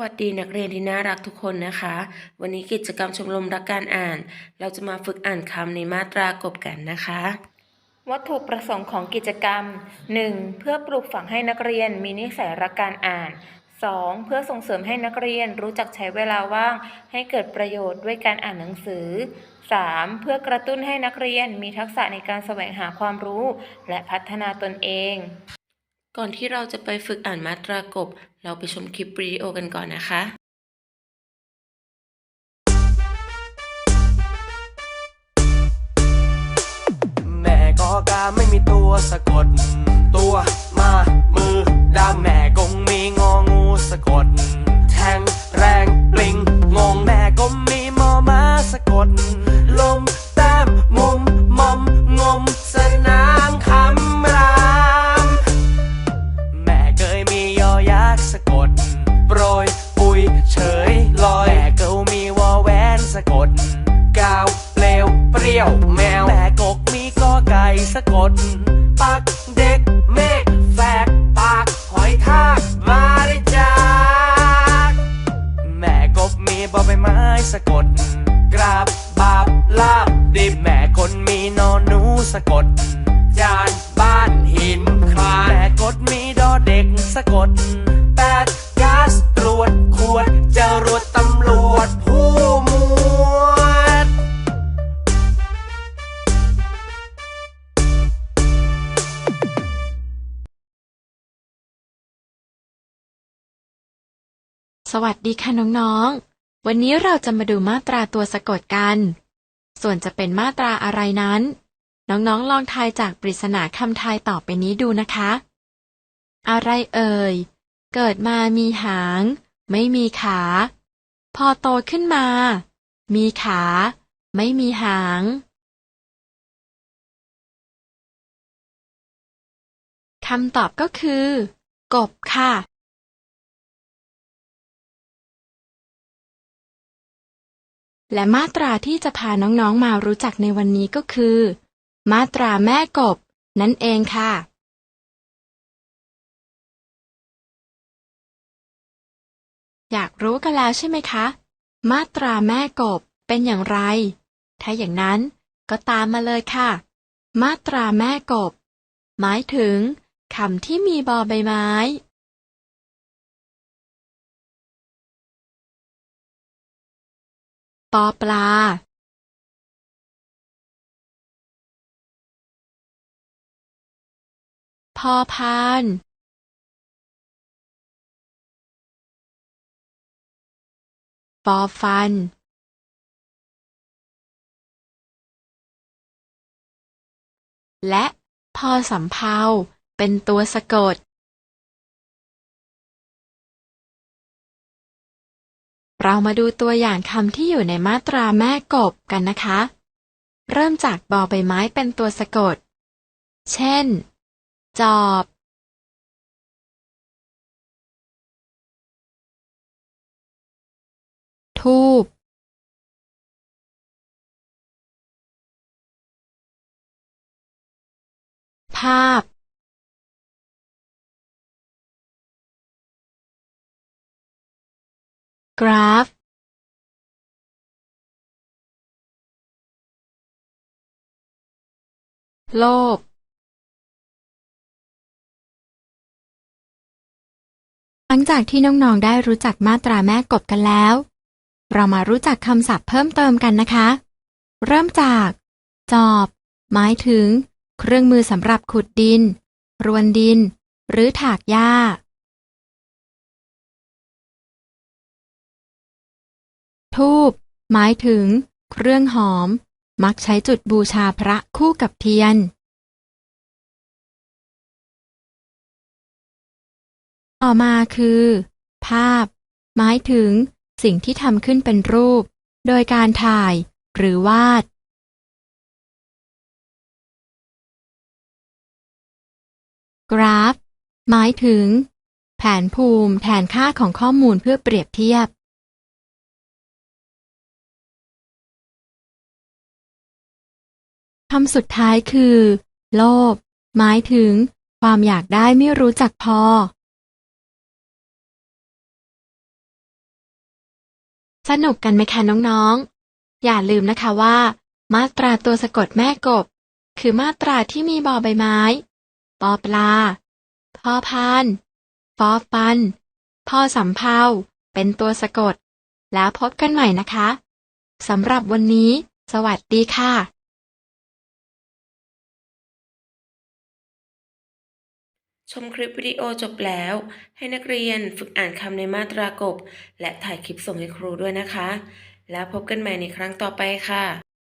วัสดีนักเรียนที่น่ารักทุกคนนะคะ วันนี้กิจกรรมชมรมรักการอ่าน เราจะมาฝึกอ่านคำในมาตรากบกันนะคะ วัตถุประสงค์ของกิจกรรม 1. เพื่อปลูกฝังให้นักเรียนมีนิสัยรักการอ่าน 2. เพื่อส่งเสริมให้นักเรียนรู้จักใช้เวลาว่าง ให้เกิดประโยชน์ด้วยการอ่านหนังสือ 3. เพื่อกระตุ้นให้นักเรียนมีทักษะในการแสวงหาความรู้ และพัฒนาตนเอง ก่อนที่เราจะไปฝึกอ่านมาตรากบ เราไปชมคลิปวิดีโอกันก่อนนะคะแม่กอกาไม่มีตัวสะกด ตัวมามือดาแม่กงมีงองูสะกด แทงแรง รี้ยวแมวแม่กกมีกอไก่สะกด ปักเด็กเมฆแฝกปากหอยทากมาได้จากแม่กบมีบอใบไม้สะกด กราบบาบลาบดิบแม่คนมีนอนหนูสะกด จานบ้านหินคลานแม่กดมีดอเด็กสะกด สวัสดีค่ะน้องๆ วันนี้เราจะมาดูมาตราตัวสะกดกัน ส่วนจะเป็นมาตราอะไรนั้น น้องๆ ลองทายจากปริศนาคำทายต่อไปนี้ดูนะคะ อะไรเอ่ย เกิดมามีหาง ไม่มีขา พอโตขึ้นมา มีขา ไม่มีหาง คำตอบก็คือ กบค่ะ และมาตราที่จะพาน้องๆมารู้จักในวันนี้ก็คือ มาตราแม่กบ นั่นเองค่ะ อยากรู้กันแล้วใช่ไหมคะ มาตราแม่กบเป็นอย่างไร ถ้าอย่างนั้นก็ตามมาเลยค่ะ มาตราแม่กบ หมายถึงคำที่มีบอใบไม้ ปอปลาพอพานฟอฟัน และพอสำเภาเป็นตัวสะกด เรามาดูตัวอย่างคำที่อยู่ในมาตราแม่กบกันนะคะ เริ่มจากบอใบไม้เป็นตัวสะกด เช่น จอบ ทูบภาพ กราฟโลภหลังจากที่น้องๆ ได้รู้จักมาตราแม่กบกันแล้ว เรามารู้จักคำศัพท์เพิ่มเติมกันนะคะ เริ่มจาก จอบ หมายถึง เครื่องมือสำหรับขุดดิน รวนดิน หรือถากหญ้า ทูบหมายถึง เครื่องหอม มักใช้จุดบูชาพระคู่กับเทียน ต่อมาคือ ภาพ หมายถึง สิ่งที่ทำขึ้นเป็นรูป โดยการถ่าย หรือวาด กราฟ หมายถึง แผนภูมิแทนค่าของข้อมูลเพื่อเปรียบเทียบำสุดท้ายคือ โลภหมายถึง ความอยากได้ไม่รู้จักพอ สนุกกันไหมคะน้องๆ อย่าลืมนะคะว่า มาตราตัวสะกดแม่กบ คือมาตราที่มีบอใบไม้ ปอปลา พอพานฟอฟัน พอสำเภาเป็นตัวสะกด แล้วพบกันใหม่นะคะ สำหรับวันนี้ สวัสดีค่ะ ชมคลิปวิดีโอจบแล้ว ให้นักเรียนฝึกอ่านคำในมาตรากบ และถ่ายคลิปส่งให้ครูด้วยนะคะ แล้วพบกันใหม่ในครั้งต่อไปค่ะ